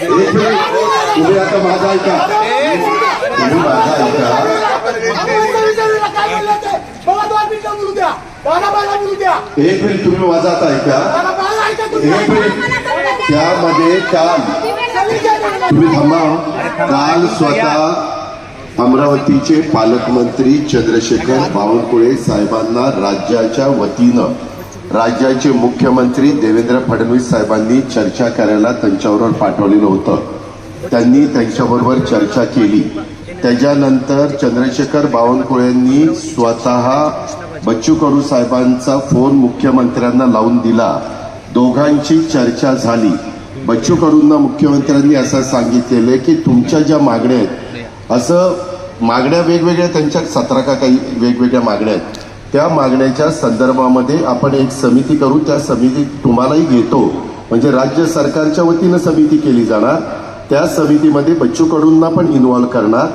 तुम्ही आता माझा ऐका तुम्ही माझा ऐका एक मिनिट तुम्ही माझा आता ऐका. एक मिनिट त्यामध्ये काल तुम्ही थांबा. काल स्वतः अमरावतीचे पालकमंत्री चंद्रशेखर बावनकुळे साहेबांना राज्याच्या वतीनं राज्याचे मुख्यमंत्री देवेंद्र फडणवीस साहेबांनी चर्चा करायला त्यांच्याबरोबर पाठवलेलं होतं. त्यांनी त्यांच्याबरोबर चर्चा केली. त्याच्यानंतर चंद्रशेखर बावनकुळेंनी स्वतः बच्चू कडू साहेबांचा फोन मुख्यमंत्र्यांना लावून दिला. दोघांची चर्चा झाली. बच्चू कडूंना मुख्यमंत्र्यांनी असं सांगितलेलं की तुमच्या ज्या मागण्या आहेत असं मागण्या वेगवेगळ्या त्यांच्या सतरा का काही वेगवेगळ्या मागण्या आहेत. त्या मागण्याच्या संदर्भामध्ये आपण एक समिती करू. त्या समितीत तुम्हालाही घेतो. म्हणजे राज्य सरकारच्या वतीनं समिती केली जाणार. त्या समितीमध्ये बच्चू कडूंना पण इन्व्हॉल्व करणार.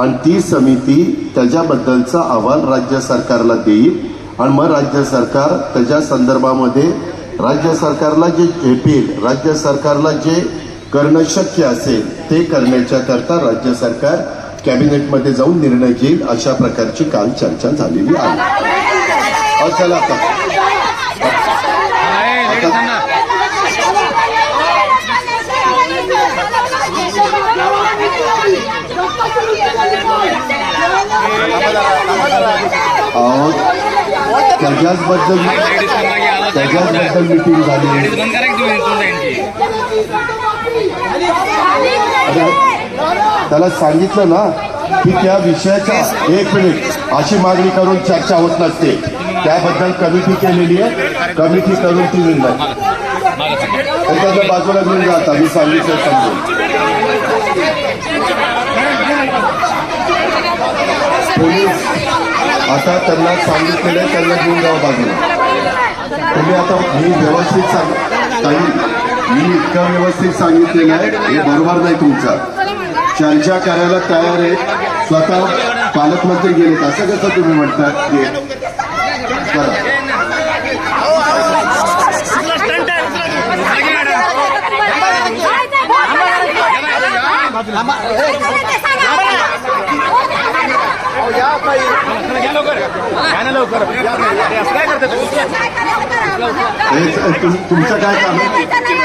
आणि ती समिती त्याच्याबद्दलचा अहवाल राज्य सरकारला देईल. आणि मग राज्य सरकार त्याच्या संदर्भामध्ये राज्य सरकारला जे झेपेल राज्य सरकारला जे करणं शक्य असेल ते करण्याच्या करता राज्य सरकार कॅबिनेटमध्ये जाऊन निर्णय घेईल अशा प्रकारची काल चर्चा झालेली आहे. अहो, चला आता अहो त्याच्याच बद्दल त्याच्याच बद्दल मिटिंग झाली. त्याला सांगितलं ना की त्या विषयाच्या एक मिनिट अशी मागणी करून चर्चा होत नसते. त्याबद्दल कमिटी केलेली आहे. कमिटी करून ती निर्णय तर त्याच्या बाजूला घेऊन जाता मी सांगितलं समजून. पोलीस आता त्यांना सांगितलेलं आहे त्यांना घेऊन जावं बाजूला. तुम्ही आता मी व्यवस्थित सांग काही मी इतकं व्यवस्थित सांगितलेलं आहे हे बरोबर नाही तुमचं. चर्चा करायला तयार आहे. स्वतः पालकमंत्री गेलेत असं कसं तुम्ही म्हणतात तुमचं काय काम तुम्ही